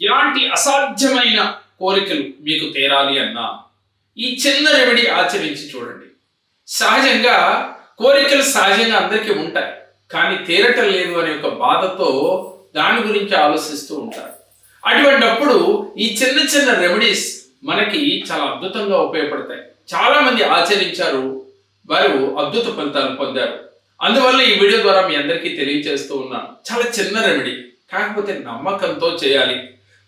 ఎలాంటి అసాధ్యమైన కోరికలు మీకు తీరాలి అన్నా ఈ చిన్న రెమెడీ ఆచరించి చూడండి. సహజంగా కోరికలు సహజంగా అందరికీ ఉంటాయి కానీ తీరటం లేదు అనే ఒక బాధతో దాని గురించి ఆలోచిస్తూ ఉంటారు. అటువంటప్పుడు ఈ చిన్న చిన్న రెమెడీస్ మనకి చాలా అద్భుతంగా ఉపయోగపడతాయి. చాలా మంది ఆచరించారు వారు అద్భుత ఫలితాలు పొందారు. అందువల్ల ఈ వీడియో ద్వారా మీ అందరికీ తెలియజేస్తూ ఉన్నాను. చాలా చిన్న రెమెడీ కాకపోతే నమ్మకంతో చేయాలి.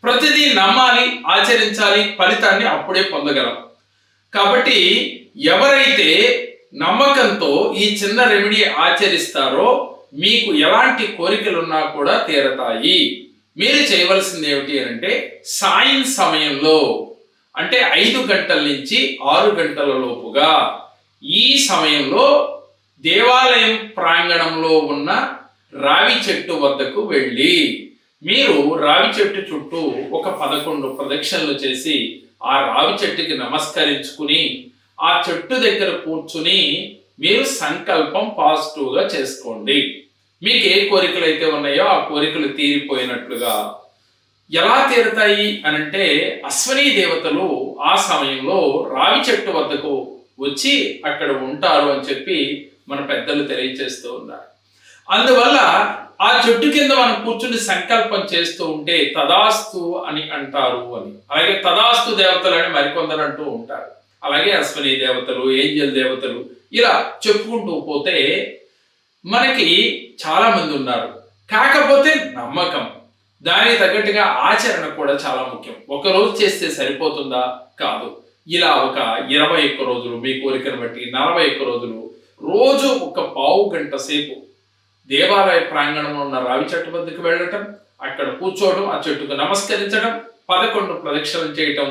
ప్రతిదీ నమ్మాలి ఆచరించాలి ఫలితాన్ని అప్పుడే పొందగలం. కాబట్టి ఎవరైతే నమ్మకంతో ఈ చిన్న రెమెడీ ఆచరిస్తారో మీకు ఎలాంటి కోరికలున్నా కూడా తీరతాయి. మీరు చేయవలసింది ఏమిటి అంటే సాయం సమయంలో అంటే ఐదు గంటల నుంచి ఆరు గంటల లోపుగా ఈ సమయంలో దేవాలయం ప్రాంగణంలో ఉన్న రావి చెట్టు వద్దకు వెళ్ళి మీరు రావి చెట్టు చుట్టూ ఒక పదకొండు ప్రదక్షిణలు చేసి ఆ రావి చెట్టుకి నమస్కరించుకుని ఆ చెట్టు దగ్గర కూర్చుని మీరు సంకల్పం పాజిటివ్గా చేసుకోండి. మీకు ఏ కోరికలు అయితే ఉన్నాయో ఆ కోరికలు తీరిపోయినట్లుగా ఎలా తీరుతాయి అనంటే అశ్వనీ దేవతలు ఆ సమయంలో రావి చెట్టు వద్దకు వచ్చి అక్కడ ఉంటారు అని చెప్పి మన పెద్దలు తెలియజేస్తూ ఉన్నారు. అందువల్ల ఆ చెట్టు కింద మనం కూర్చుని సంకల్పం చేస్తూ ఉంటే తదాస్తు అని అంటారు అని. అలాగే తదాస్తు దేవతలు అని మరికొందరు అంటూ ఉంటారు. అలాగే అశ్వనీ దేవతలు ఏంజల్ దేవతలు ఇలా చెప్పుకుంటూ పోతే మనకి చాలా మంది ఉన్నారు. కాకపోతే నమ్మకం. దానికి తగ్గట్టుగా ఆచరణ కూడా చాలా ముఖ్యం. ఒక రోజు చేస్తే సరిపోతుందా? కాదు. ఇలా ఒక ఇరవై ఒక్క రోజులు మీ కోరికను బట్టి నలభై ఒక్క రోజులు రోజు ఒక పావు గంట సేపు దేవాలయ ప్రాంగణంలో ఉన్న రావి చెట్టు వద్దకు వెళ్ళటం అక్కడ కూర్చోవడం ఆ చెట్టుకు నమస్కరించడం పదకొండు ప్రదక్షిణలు చేయటం